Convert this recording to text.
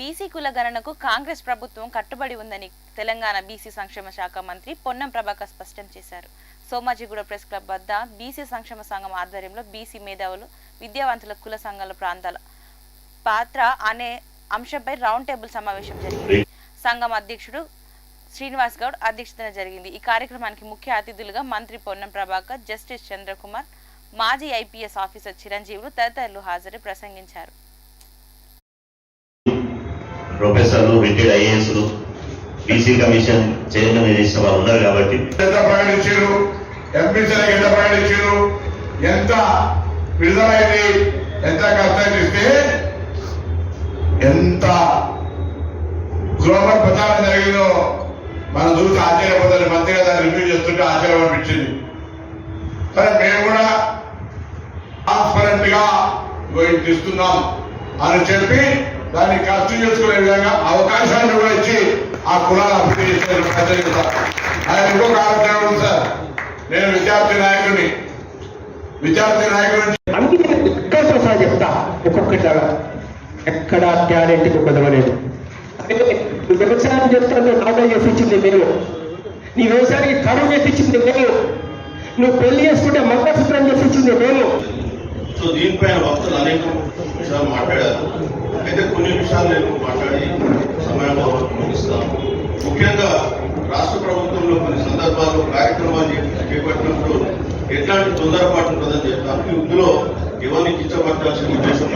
BC కుల గణనకు కాంగ్రెస్ ప్రభుత్వం కట్టుబడి ఉందని తెలంగాణ బీసీ సంక్షేమ శాఖ మంత్రి పొన్నం ప్రభాకర్ స్పష్టం చేశారు. సోమాజిగూడ ప్రెస్ క్లబ్ వద్ద బీసీ సంక్షేమ సంఘం ఆధ్వర్యంలో బీసీ మేధావులు విద్యావంతుల కుల సంఘాల ప్రాంతాల పాత్ర అనే అంశంపై రౌండ్ టేబుల్ సమావేశం జరిగింది. సంఘం అధ్యక్షుడు శ్రీనివాస్ గౌడ్ అధ్యక్షతన జరిగింది. ఈ కార్యక్రమానికి ముఖ్య అతిథులుగా మంత్రి పొన్నం ప్రభాకర్ జస్టిస్ చంద్రకుమార్ మాజీ ఐపీఎస్ ఆఫీసర్ చిరంజీవులు తదితరులు హాజరు ప్రసంగించారు. ప్రొఫెసర్లు రిటైర్డ్ ఐఏఎస్లు బీసీ కమిషన్ చైర్మన్ చేసిన వారు ఉన్నారు కాబట్టి. ఎంత ప్రకటించారు ఎంపీసీలకు ఎంత ప్రకటించారు ఎంత విడుదలైంది? ఎంత ఖర్చు ఇస్తే ఎంత గ్లోబల్ ప్రచారం జరిగిందో మనం చూసి ఆశ్చర్యపోతుంది మంత్రిగా దాన్ని రివ్యూ చేస్తుంటే ఆశ్చర్యం అనిపించింది. సరే మేము కూడా ట్రాన్స్పరెంట్గా ఇస్తున్నాం అని చెప్పి దాన్ని ఖర్చు చేసుకునే విధంగా అవకాశాన్ని కూడా ఇచ్చి ఆ కులాలు అభివృద్ధి చేసే ప్రయత్నం ఆయన ఇంకొక ఆలోచన ఉంది సార్? నేను విద్యార్థి నాయకుడిని. విద్యార్థి నాయకుడిని అందుకే చెప్తా ఒక్కొక్కటి ఎక్కడ టాలెంట్ కుదరలేదు అదే వ్యవసాయం చెప్తాను నాటో చేపించింది మీరు నీ వ్యవసాయానికి కరువు చేపించింది నేను. నువ్వు పెళ్ళి చేసుకుంటే మంగళసూత్రం చేపించింది నేను. సో దీనిపైన భక్తులు అనేక విషయాలు మాట్లాడారు. అయితే కొన్ని విషయాలు నేను మాట్లాడి సమయంలో ముగిస్తాను. ముఖ్యంగా రాష్ట్ర ప్రభుత్వంలో కొన్ని సందర్భాల్లో కార్యక్రమాలు చేపట్టినప్పుడు ఎట్లాంటి తొందరపాటు ఉంటుందని చెప్తాను ఇందులో ఎవరిని కిచ్చపరచాల్సిన ఉద్దేశం